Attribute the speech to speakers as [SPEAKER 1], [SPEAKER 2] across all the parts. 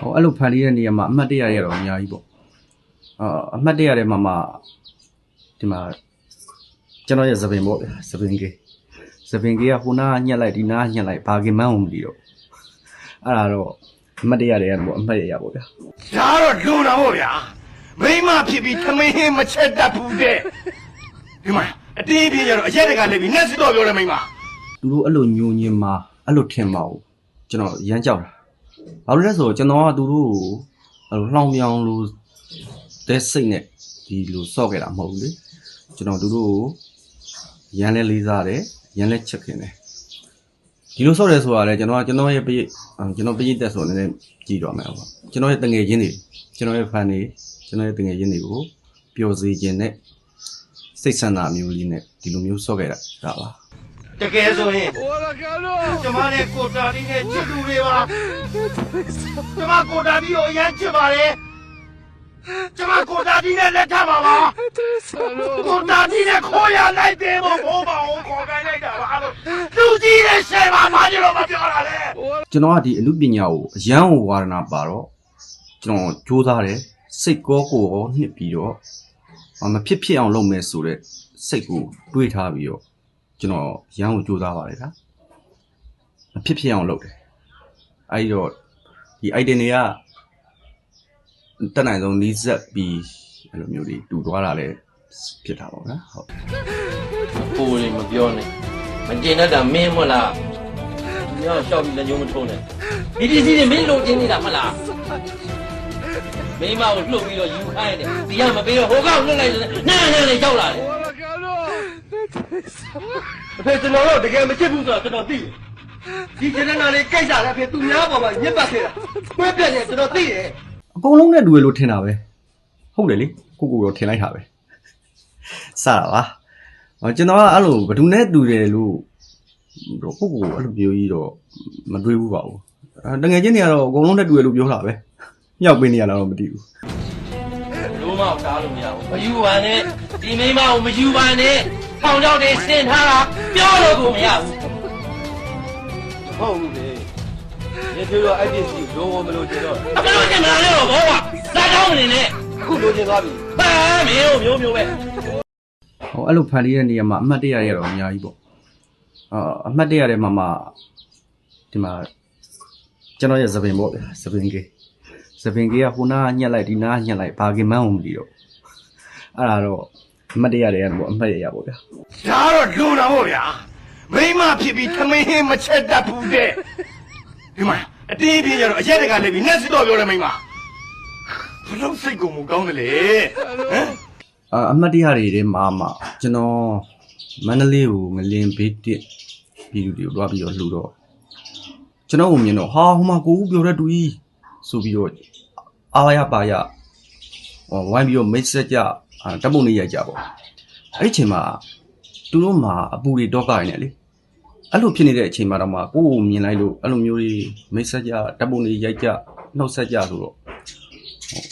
[SPEAKER 1] ဟိုအဲ့လိုဖန်တီးတဲ့နေရာမှာအမှတ်တရရတော့အများကြီးပေါ့အာအမှတ်တရတဲ့မှာမှာဒီမှာကျွန်တော်ရဲ့သပင်ပေါ့ဗျာသပင်ကေသပင်ကေကဟိုနာကညက်လိုက်ဒီနာကညက်လိုက်ဘာကင်မန်းကိုမလီတော့အဲ့ဒါတော့အမှတ်တရတဲ့ပေါ့အမှတ်ရရပေါ့ဗျာ
[SPEAKER 2] ဒါတော့လွန်တာပေါ့ဗျာမိမဖြစ်ပြီးသမင်းဟင်းမချက်တတ်ဘူးတဲ့ဒီမှာအတင်းပြင်းကြတော့အရက်တကလည်းပြီးနှက်စစ်တော့ပြောတယ်မိမ
[SPEAKER 1] သူတို့အဲ့လိုညိုညင်မှာအဲ့လိုထင်ပါဘူးကျွန်တော်ရမ်းကြောက်တာ ဘာလို့လဲဆိုတော့ကျွန်တော်ကသူတို့ကိုအဲ့လိုလှောင်ပြောင်လို့တဲ့စိတ်နဲ့ဒီလိုစော့ခဲ့တာမဟုတ်ဘူးလေကျွန်တော်သူတို့ကိုရမ်းလဲလေးစားတယ်ရမ်းလဲချစ်ခင်တယ်ဒီလိုစော့တယ်ဆိုတာလေကျွန်တော်ကကျွန်တော်ရဲ့ပရိအဲ့ကျွန်တော်ပရိသက်ဆိုတော့လည်းကြည့်တော့မယ်ဟုတ်ပါကျွန်တော်ရဲ့တငယ်ချင်းတွေကျွန်တော်ရဲ့ fan တွေကျွန်တော်ရဲ့တငယ်ချင်းတွေကိုပျော်စေခြင်းနဲ့စိတ်ဆန္ဒမျိုးလေးနဲ့ဒီလိုမျိုးစော့ခဲ့တာဒါပါ
[SPEAKER 2] တကယ်ဆိုရင်ကျမနဲ့ကိုတာတီနဲ့ချစ်သူတွေပါကျမကိုတာတီကိုအရင်ချစ်ပါတယ်ကျမကိုတာတီနဲ့လက်ထပ်ပါပါကိုတာတီနဲ့ခိုးရလိုက်တယ်မို့ဘိုးပါအောင်ခေါ်ခိုင်းလိုက်တာပါအဲ့လိုလူကြီးနဲ့ရှယ်ပါဘာလို့မပြောတာလဲ
[SPEAKER 1] ကျွန်တော်ကဒီအမှုပညာကိုအရန်ကိုဝါဒနာပါတော့ကျွန်တော်စူးစမ်းတယ်စိတ်ကောကိုရောနှစ်ပြီးတော့အမဖြစ်ဖြစ်အောင်လုပ်မယ်ဆိုတဲ့စိတ်ကိုတွေးထားပြီးတော့ ကျွန်တော်ရန်ကိုစူးစမ်းပါတယ်ဗျာမဖြစ်ဖြစ်အောင်လုပ်တယ်အဲဒီတော့ဒီ item တွေကတက်နိုင်ဆုံးနီးစပ်ပြီးအဲ့လိုမျိုးတွေတူသွားတာလည်းဖြစ်တာပေါ့ဗျာဟုတ်
[SPEAKER 3] ကိုယ်လေးမပြောနဲ့မတင်တတ်တာမင်းမလားညောရှောက်ပြီးလက်ညှိုးမထုံးနဲ့ဒီဒီစီတွေမင်းလိုချင်နေတာမလားမိမကိုလှုပ်ပြီးတော့ယူခိုင်းတယ်ဒီကမပေးတော့ဟိုကောင်လွတ်လိုက်တယ်နားနားလေးကြောက်လာတယ်
[SPEAKER 2] အဖေကျွန်တော်တို့တကယ်မချစ်ဘူးဆိုတော့ကျွန်တော်သိတယ်ဒီကျန်တဲ့နာလေးကြိုက်တာလည်းအဖေသူများပေါ်မှာညစ်ပတ်ခဲ့တာကွဲပြက်နေကျွန်တော်သိတယ်
[SPEAKER 1] အကုန်လုံးနဲ့တူရလို့ထင်တာပဲဟုတ်တယ်လေကိုကိုတော့ထင်လိုက်တာပဲစတာပါဟောကျွန်တော်ကအဲ့လိုဘယ်သူနဲ့တူတယ်လို့တော့ကိုကိုအဲ့လိုပြောကြီးတော့မတွေးဘူးပါဘူးအဲတကယ်ချင်းတွေကတော့အကုန်လုံးနဲ့တူရလို့ပြောတာပဲမြောက်ပေးနေရလားတော့မသိဘူး
[SPEAKER 3] လုံးမတားလို့မရဘူးမယူပါနဲ့ဒီမိမကိုမယူပါနဲ့ ထောင်ချောက်တွေဆင်ထားတာပြောလို့ကိုမရဘူး
[SPEAKER 4] ဟုတ်ဘူးလေဒီပြောတော့အဲ့ဒီစီလုံးဝမလို့ကျတော့
[SPEAKER 3] အမလို့ကျင်မလာနဲ့တော့ဘောကလာကောင်းနေနဲ့
[SPEAKER 4] အခုလိုချင်သွားပြီ
[SPEAKER 3] ဟာမင်းတို့မျိုးမျိုးပဲ
[SPEAKER 1] ဟောအဲ့လိုဖန်တီးတဲ့နေရာမှာအမှတ်တရရတော့အများကြီးပေါ့အာအမှတ်တရတဲ့မှာမှာဒီမှာကျွန်တော်ရဲ့သပင်ပေါ့ဗျာသပင်ကေသပင်ကေကဟိုနာကညက်လိုက်ဒီနာကညက်လိုက်ဘာကင်မန်းကိုမလီတော့အဲ့ဒါတော့ အမှတ်တရတဲ့ပေါ့အမှတ်ရရပေါ့ဗျာ
[SPEAKER 2] ဒါတော့လွန်တာပေါ့ဗျာမိမဖြစ်ပြီးသမင်းဟင်းမချက်တတ်ဘူးတဲ့ဒီမှာအတင်းပြင်းကြတော့အရက်တကလည်းပြီးနှက်စစ်တော့ပြောတယ်မိမဘလို့စိတ်ကိုမကောင်းတယ်လေဟမ်
[SPEAKER 1] အာအမှတ်တရတွေထဲမှာမှကျွန်တော်မန္တလေးကိုငလင်ဘေးတစ်ပြည်သူတွေကိုတွားပြီးတော့လှူတော့ကျွန်တော်ကိုမြင်တော့ဟာဟိုမှာကိုဦးပြောတဲ့တူကြီးဆိုပြီးတော့အာရပါရဟောဝိုင်းပြီးတော့မိတ်ဆက်ကြ အာတပ်ပုံနေရိုက်ကြပေါ့အဲ့ဒီအချိန်မှာသူတို့မှာအပူတွေတော့ကရနေလေအဲ့လိုဖြစ်နေတဲ့အချိန်မှာတော့မှကိုယ့်ကိုမြင်လိုက်လို့အဲ့လိုမျိုးကြီးမိတ်ဆက်ကြတပ်ပုံတွေရိုက်ကြနှုတ်ဆက်ကြဆိုတော့ဟို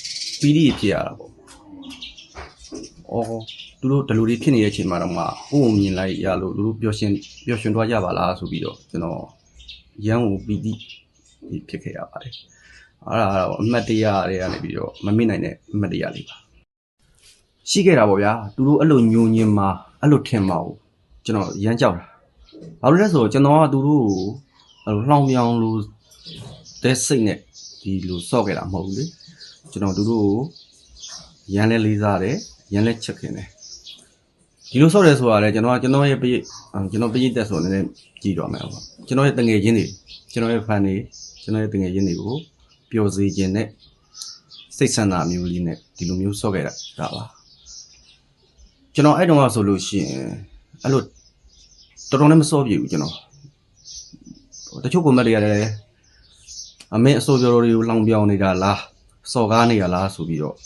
[SPEAKER 1] ပီတိဖြစ်ရတာပေါ့။အော်သူတို့ဒီလိုတွေဖြစ်နေတဲ့အချိန်မှာတော့မှကိုယ်ကိုမြင်လိုက်ရလို့သူတို့ပျော်ရှင်ပျော်ရွှင်သွားကြပါလားဆိုပြီးတော့ကျွန်တော်ရန်ကိုပီတိဒီဖြစ်ခဲ့ရပါတယ်။အဲ့ဒါကတော့အမှတ်တရတွေကနေပြီးတော့မမေ့နိုင်တဲ့အမှတ်တရလေးပါ။ ရှိခဲ့တာပေါ့ဗျာ။သူတို့အဲ့လိုညိုညင်မှာအဲ့လိုထင်မှာကိုကျွန်တော်ရမ်းကြောက်တာ။ဘာလို့လဲဆိုတော့ကျွန်တော်ကသူတို့ကိုအဲ့လိုလှောင်ပြောင်လို့တဲ့စိတ်နဲ့ဒီလိုစော့ခဲ့တာမဟုတ်ဘူးလေ။ကျွန်တော်သူတို့ကိုရန်လဲလေးစားတယ်ရန်လဲချက်ခင်တယ်ဒီလိုဆော့တယ်ဆိုတာလေကျွန်တော်ကကျွန်တော်ရဲ့ပရိအဲ့ကျွန်တော်ပရိသက်ဆိုတော့လည်းကြည့်တော့မယ်ဟုတ်ပါကျွန်တော်ရဲ့တငယ်ချင်းတွေကျွန်တော်ရဲ့ fan တွေကျွန်တော်ရဲ့တငယ်ချင်းတွေကိုပျော်စေခြင်းနဲ့စိတ်ဆန္ဒမျိုးလေးနဲ့ဒီလိုမျိုးဆော့ခဲ့တာဒါပါ ကျွန်တော်အဲ့တုန်းကဆိုလို့ရှိရင်အဲ့လိုတော်တော်နဲ့မစော့ပြဘူးကျွန်တော်ဟိုတချို့ကွန်မန့်တွေကလည်းအမေအစိုးရတွေကိုလောင်ပြောင်နေတာလားစော်ကားနေရလားဆိုပြီးတော့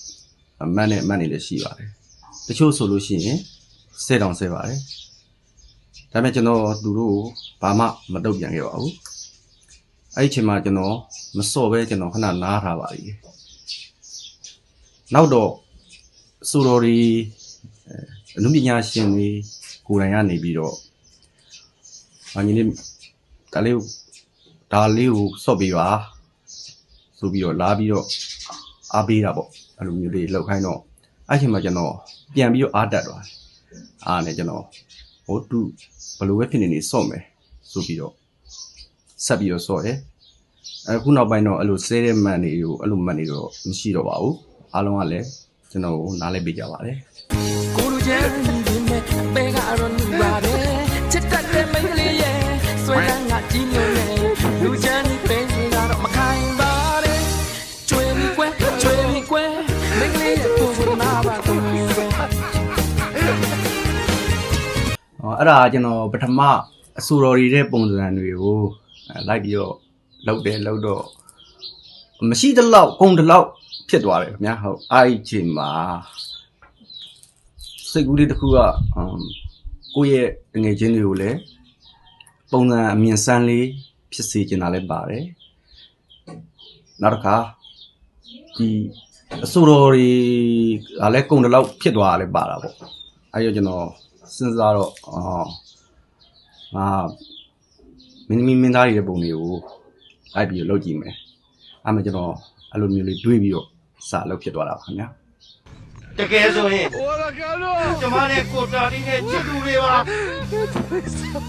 [SPEAKER 1] အမတ်နဲ့အမတ်နေလည်းရှိပါတယ်တချို့ဆိုလို့ရှိရင်ဆဲတောင်ဆဲပါတယ်ဒါပေမဲ့ကျွန်တော်သူတို့ကိုဘာမှမတုတ်ပြန်ခဲ့ပါဘူးအဲ့ဒီအချိန်မှာကျွန်တော်မစော့ပဲကျွန်တော်ခဏနားထားပါလိမ့်နောက်တော့စူတော်ဒီ အဲအနုပညာရှင်တွေကိုယ်တိုင်ကနေပြီးတော့အညီလေးဒါလေးကိုဒါလေးကိုစော့ပေးပါဆိုပြီးတော့လာပြီးတော့အားပေးတာပေါ့အဲ့လိုမျိုးလေးလောက်ခိုင်းတော့အဲ့ချိန်မှာကျွန်တော်ပြန်ပြီးတော့အားတက်သွားတယ်အားနဲ့ကျွန်တော်ဟိုတူဘယ်လိုပဲဖြစ်နေနေစော့မယ်ဆိုပြီးတော့ဆက်ပြီးတော့စော့တယ်အခုနောက်ပိုင်းတော့အဲ့လိုဆဲတဲ့မန်တွေကိုအဲ့လိုမန်တွေတော့မရှိတော့ပါဘူးအားလုံးကလည်းကျွန်တော်ကိုနားလဲပေးကြပါတယ်
[SPEAKER 5] ကိုလူ ချမ်းဒီမဲ့ဘဲကတော့လူပါတယ်ချစ်တတ်တဲ့မိန်းကလေးရဲ့ဆွဲလန်းကကြီးလို့လေလူချမ်းဒီပဲကတော့မခိုင်ပါနဲ့ကျွေးမိကွယ်ကျွေးမိကွယ်မိန်းကလေးရဲ့ကိုယ်ကိုနာပါတော့ကွယ်
[SPEAKER 1] ဟောအဲ့ဒါကကျွန်တော်ပထမအဆူတော်တွေတဲ့ပုံစံတွေကိုအဲလိုက်ပြီးတော့လောက်တယ်လောက်တော့မရှိတလောက်ကုန်တလောက်ဖြစ်သွားတယ်ခင်ဗျာဟုတ်အဲ့ဒီအချိန်မှာ စိတ်ကူးလေးတစ်ခုကအမ်ကိုယ့်ရဲ့ငွေချင်းတွေကိုလည်းပုံစံအမြင်ဆန်းလေးဖြစ်စေချင်တာလည်းပါတယ်နောက်တစ်ခါဒီအဆူတော်တွေကလည်းကုန်တလောက်ဖြစ်သွားတာလည်းပါတာပေါ့အဲ့တော့ကျွန်တော်စဉ်းစားတော့အော်ငါမင်းသမီးမင်းသားတွေရဲ့ပုံတွေကိုလိုက်ပြီးတော့လုပ်ကြည့်မယ်အဲ့မှာကျွန်တော်အဲ့လိုမျိုးလေးတွေးပြီးတော့စာလုပ်ဖြစ်သွားတာပါခင်ဗျာ
[SPEAKER 2] တကယ်ဆိုရင်ကျမနဲ့ကိုတာဒီနဲ့ချစ်သူတွေပါ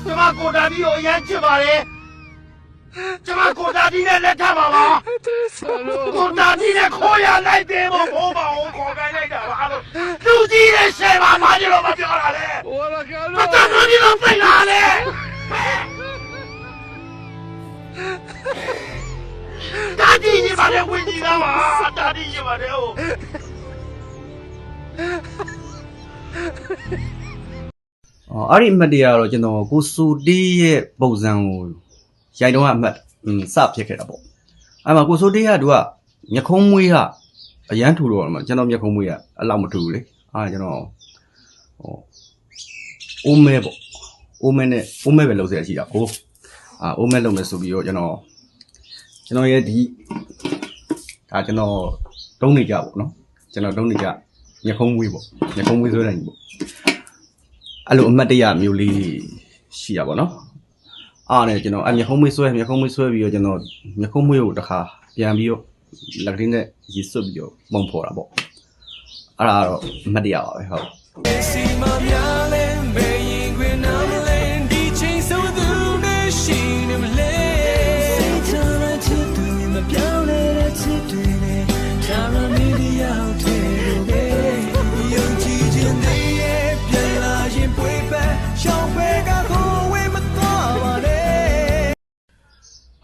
[SPEAKER 2] ကျမကိုတာဒီကိုအရန်ချစ်ပါတယ်ကျမကိုတာဒီနဲ့လက်ထပ်ပါပါကိုတာဒီနဲ့ခိုးရလိုက်တယ်မို့ဘိုးပါအောင်ခေါ်ခိုင်းလိုက်တာပါလို့လူကြီးနဲ့ရှယ်ပါမကြီးလို့မပြောတာလေမတတ်ဘူးဒီလိုပြလာလေတာဒီကြီးပါလေဝင်ကြီးကပါတာဒီကြီးပါလေဟို
[SPEAKER 1] အော်အဲ့ဒီအမှတ်တရကတော့ကျွန်တော်ကိုစိုးတေးရဲ့ပုံစံကိုရိုက်တော့အမှတ်စဖြစ်ခဲ့တာပေါ့အဲ့မှာကိုစိုးတေးကသူကမျက်ခုံးမွေးကအရန်ထူတော့မှကျွန်တော်မျက်ခုံးမွေးကအလောက်မထူဘူးလေအဲ့ကျွန်တော်ဟောအိုးမဲပေါ့အိုးမဲနဲ့အိုးမဲပဲလုံးစရာရှိတာကိုအာအိုးမဲလုံးမယ်ဆိုပြီးတော့ကျွန်တော်ကျွန်တော်ရဲ့ဒီဒါကျွန်တော်တုံးနေကြပေါ့နော်ကျွန်တော်တုံးနေကြ မျက်ခုံးမွေးပေါ့မျက်ခုံးမွေးဆိုတဲ့ညီပေါ့အဲ့လိုအမှတ်တရမျိုးလေးရှိတာပေါ့နော်အားနဲ့ကျွန်တော်အမျက်ခုံးမွေးဆွဲမျက်ခုံးမွေးဆွဲပြီးတော့ကျွန်တော်မျက်ခုံးမွေးကိုတစ်ခါပြန်ပြီးတော့လက်ကလေးနဲ့ရေစွတ်ပြီးတော့ပုံဖော်တာပေါ့အဲ့ဒါကတော့အမှတ်တရပါပဲဟုတ်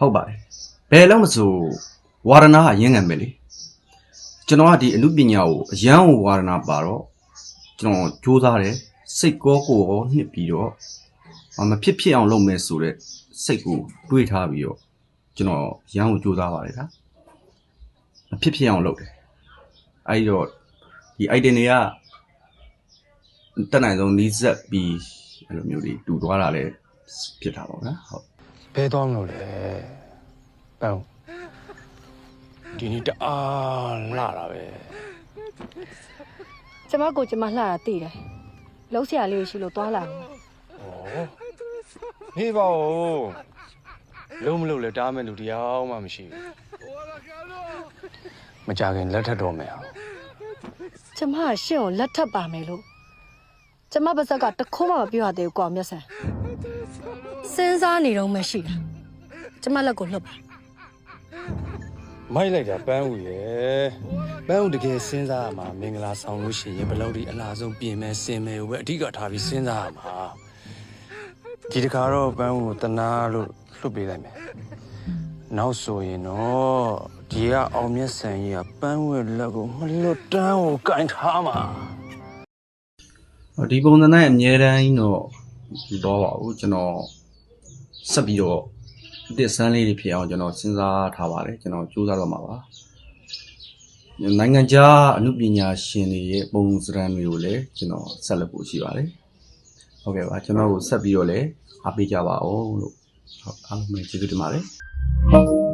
[SPEAKER 1] ဟုတ်ပါတယ်ဘယ်လောက်မဆိုဝါရဏအရင်ငံပဲလေကျွန်တော်ကဒီအမှုပညာကိုအရန်ကိုဝါရဏပါတော့ကျွန်တော်စူးစမ်းတယ်စိတ်ကောကိုယ်ရောနှစ်ပြီးတော့မဖြစ်ဖြစ်အောင်လုပ်မယ်ဆိုတဲ့စိတ်ကိုတွေးထားပြီးတော့ကျွန်တော်ရန်ကိုစူးစမ်းပါတယ်ဗျာမဖြစ်ဖြစ်အောင်လုပ်တယ်အဲဒီတော့ဒီ item တွေကတက်နိုင်ဆုံးနီးစပ်ပြီးအဲ့လိုမျိုးတွေတူသွားတာလည်းဖြစ်တာပေါ့ဗျာဟုတ်
[SPEAKER 6] ဘဲသွားမလို့လေပန်းဒီနေ့တအားလာတာပဲ
[SPEAKER 7] ကျမကိုကျမလှတာသိတယ်လုံးဆရာလေးရှိလို့သွားလာမှာ
[SPEAKER 6] နေပါဦးလုံးမလို့လေတားမဲ့လူတရားမှမရှိဘူးမကြခင်လက်ထပ်တော့မယ်အောင်
[SPEAKER 7] ကျမကရှင့်ကိုလက်ထပ်ပါမယ်လို့ကျမပါဇက်ကတခိုးမှမပြောရသေးဘူးကွာမျက်စံ စဉ်းစားနေတော့မှရှိတာကျမလက်ကိုလှုပ်ပါ
[SPEAKER 6] မိုက်လိုက်တာပန်းဦးရဲ့ပန်းဦးတကယ်စဉ်းစားရမှာမင်္ဂလာဆောင်လို့ရှိရင်ဘယ်လောက်ဒီအလားဆုံးပြင်မယ်စင်မယ်ကိုပဲအဓိကထားပြီးစဉ်းစားရမှာဒီတခါတော့ပန်းဦးကိုတနာလို့လွတ်ပေးလိုက်မယ်နောက်ဆိုရင်တော့ဒီကအောင်မြတ်ဆန်ကြီးကပန်းဦးရဲ့လက်ကိုမလွတ်တမ်းကိုကင်ထားမှာ
[SPEAKER 1] ဟောဒီပုံစံနဲ့အမြဲတမ်းကြီးတော့တော့ပါဘူးကျွန်တော် ဆက်ပြီးတော့အစ်စ်ဆန်းလေးတွေဖြစ်အောင်ကျွန်တော်စဉ်းစားထားပါတယ်ကျွန်တော်စူးစမ်းတော့မှာပါနိုင်ငံခြားအမှုပညာရှင်တွေရဲ့ပုံစံတွေကိုလည်းကျွန်တော်ဆက်လက်ဖို့ရှိပါတယ်ဟုတ်ကဲ့ပါကျွန်တော်ကိုဆက်ပြီးတော့လည်းအားပေးကြပါဦးလို့ဟုတ်အားလုံးပဲကျေးဇူးတင်ပါတယ်